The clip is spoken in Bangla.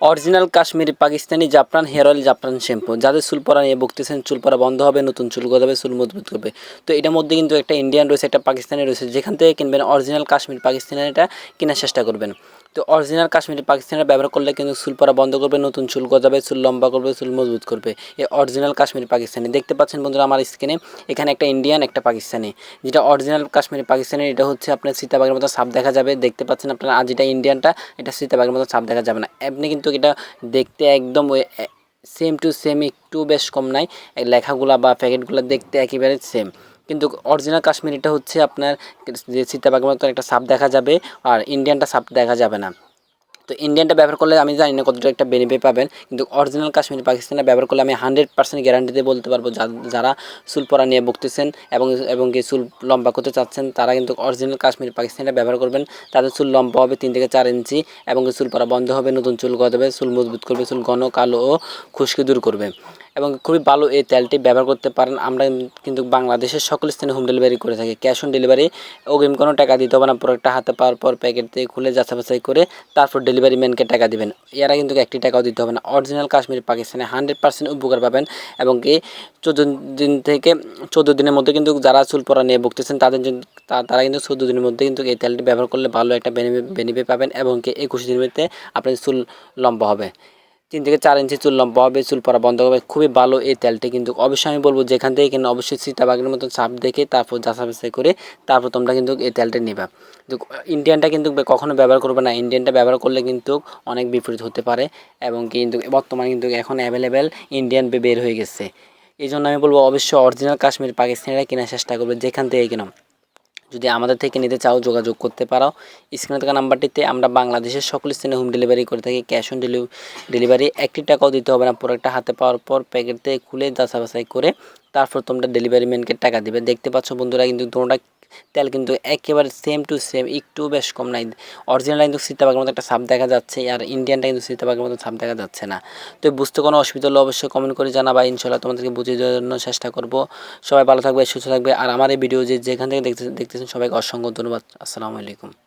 অরিজিনাল কাশ্মীরি, পাকিস্তানি জাফরান হেয়ার অয়েল জাফরান শ্যাম্পু। যাদের চুল পরা নিয়ে বকতেছেন, চুল পরা বন্ধ হবে, নতুন চুল গজাবে, চুল মজবুত করবে। তো এটার মধ্যে কিন্তু একটা ইন্ডিয়ান রয়েছে, একটা পাকিস্তানি রয়েছে। যেখান থেকে কিনবেন অরিজিনাল কাশ্মীর, পাকিস্তানি এটা, কেনার চেষ্টা করবেন। তো অরিজিনাল কাশ্মীরি পাকিস্তানি ব্যবহার করলে কিন্তু চুল পড়া বন্ধ করবে, নতুন চুল গজাবে, চুল লম্বা করবে, চুল মজবুত করবে। এই অরিজিনাল কাশ্মীরি পাকিস্তানি। দেখতে পাচ্ছেন বন্ধুরা আমার স্কিনে এখানে একটা ইন্ডিয়ান একটা পাকিস্তানি। যেটা অরিজিনাল কাশ্মীরি পাকিস্তানি, এটা হচ্ছে আপনার সীতাবাগের মতো সাপ দেখা যাবে। দেখতে পাচ্ছেন আপনারা, আর যেটা ইন্ডিয়ানটা এটা সীতাবাগের মতো সাপ দেখা যাবে না। আপনি কিন্তু এটা দেখতে একদম সেম টু সেম একটু বেশ কম নাই। লেখাগুলা বা প্যাকেটগুলো দেখতে একেবারে সেম কিন্তু অরিজিনাল কাশ্মীরিটা হচ্ছে আপনার যে সীতাবাগের মতো একটা সাপ দেখা যাবে আর ইন্ডিয়ানটা সাপ দেখা যাবে না। তো ইন্ডিয়ানটা ব্যবহার করলে আমি জানি না কতটা একটা বেনিফিট পাবেন। কিন্তু অরিজিনাল কাশ্মীরি পাকিস্তানটা ব্যবহার করলে আমি হান্ড্রেড পার্সেন্ট গ্যারান্টি দিয়ে বলতে পারব যারা চুল পরা নিয়ে বকতেছেন এবং এবং কি চুল লম্বা করতে চাচ্ছেন, তারা কিন্তু অরিজিনাল কাশ্মীরি, পাকিস্তানটা ব্যবহার করবেন। তাদের চুল লম্বা হবে তিন থেকে চার ইঞ্চি এবং চুল পরা বন্ধ হবে, নতুন চুল গজাবে, চুল মজবুত করবে, চুল ঘন, কালো ও খুশকি দূর করবে। এবং খুবই ভালো এই তেলটি ব্যবহার করতে পারেন। আমরা কিন্তু বাংলাদেশের সকল স্থানে হোম ডেলিভারি করে থাকি। ক্যাশ অন ডেলিভারি অগ্রিম কোনো টাকা দিতে হবে না। প্রোডাক্টটা হাতে পাওয়ার পর প্যাকেট দিয়ে খুলে যাচাই বাছাই করে তারপর ম্যানকে টাকা দেবেন। এরা কিন্তু একটি টাকাও দিতে হবে না। অরিজিনাল কাশ্মীর পাকিস্তানে হান্ড্রেড পার্সেন্ট উপকার পাবেন এবং কি চোদ্দ দিন থেকে চোদ্দ দিনের মধ্যে কিন্তু যারা চুল পরা নিয়ে ভুগতেছেন, তাদের জন্য তারা কিন্তু চোদ্দ দিনের মধ্যে কিন্তু এই তেলটি ব্যবহার করলে ভালো একটা বেনিফিট পাবেন এবং কি একুশ দিনের মধ্যে আপনার চুল লম্বা হবে। তিন থেকে চার ইঞ্চি চুল লম্বা হবে, চুল পড়া বন্ধ হবে, খুবই ভালো এই তেলটি কিন্তু অবশ্যই আমি বলব যেখান থেকে কিনে অবশ্যই সীতাবাগের মতন চাপ দেখে তারপর যাচা বাছাই করে তারপর তোমরা কিন্তু এই তেলটা নেবা। কিন্তু ইন্ডিয়ানটা কিন্তু কখনো ব্যবহার করবে না, ইন্ডিয়ানটা ব্যবহার করলে কিন্তু অনেক বিপরীত হতে পারে এবং কিন্তু বর্তমানে কিন্তু এখন অ্যাভেলেবেল ইন্ডিয়ান বের হয়ে গেছে। এই জন্য আমি বলব অবশ্যই অরিজিনাল কাশ্মীর পাকিস্তানিরা কেনার চেষ্টা করবে যেখান থেকে কিনো। যদি আমাদের থেকে নিতে চাও, যোগাযোগ করতে পারো। স্ক্রিনে থাকা নাম্বারটিতে আমরা বাংলাদেশের সকল স্থানে হোম ডেলিভারি করে থাকি। ক্যাশ অন ডেলিভারি একটি টাকাও দিতে হবে না। প্রোডাক্টটা হাতে পাওয়ার পর প্যাকেট থেকে খুলে যাচা বাছাই করে তারপর তোমরা ডেলিভারি ম্যানকে টাকা দিবে। দেখতে পাচ্ছ বন্ধুরা, কিন্তু তোমরা তেল কিন্তু একেবারে সেম টু সেম একটু বেশ কম নাই অরিজিনাল কিন্তু সীতাবাগের মতো একটা সাপ দেখা যাচ্ছে, আর ইন্ডিয়ানটা কিন্তু সীতাবাগের মতো সাপ দেখা যাচ্ছে না। তো বুঝতে কোনো অসুবিধা হলে অবশ্যই কমেন্ট করে জানা বা ইনশাল্লাহ তোমাদেরকে বুঝিয়ে দেওয়ার জন্য চেষ্টা করব। সবাই ভালো থাকবে, সুস্থ থাকবে, আর আমার এই ভিডিও যে যেখান থেকে দেখতে দেখতেছেন সবাইকে অসংখ্য ধন্যবাদ। আসসালামু আলাইকুম।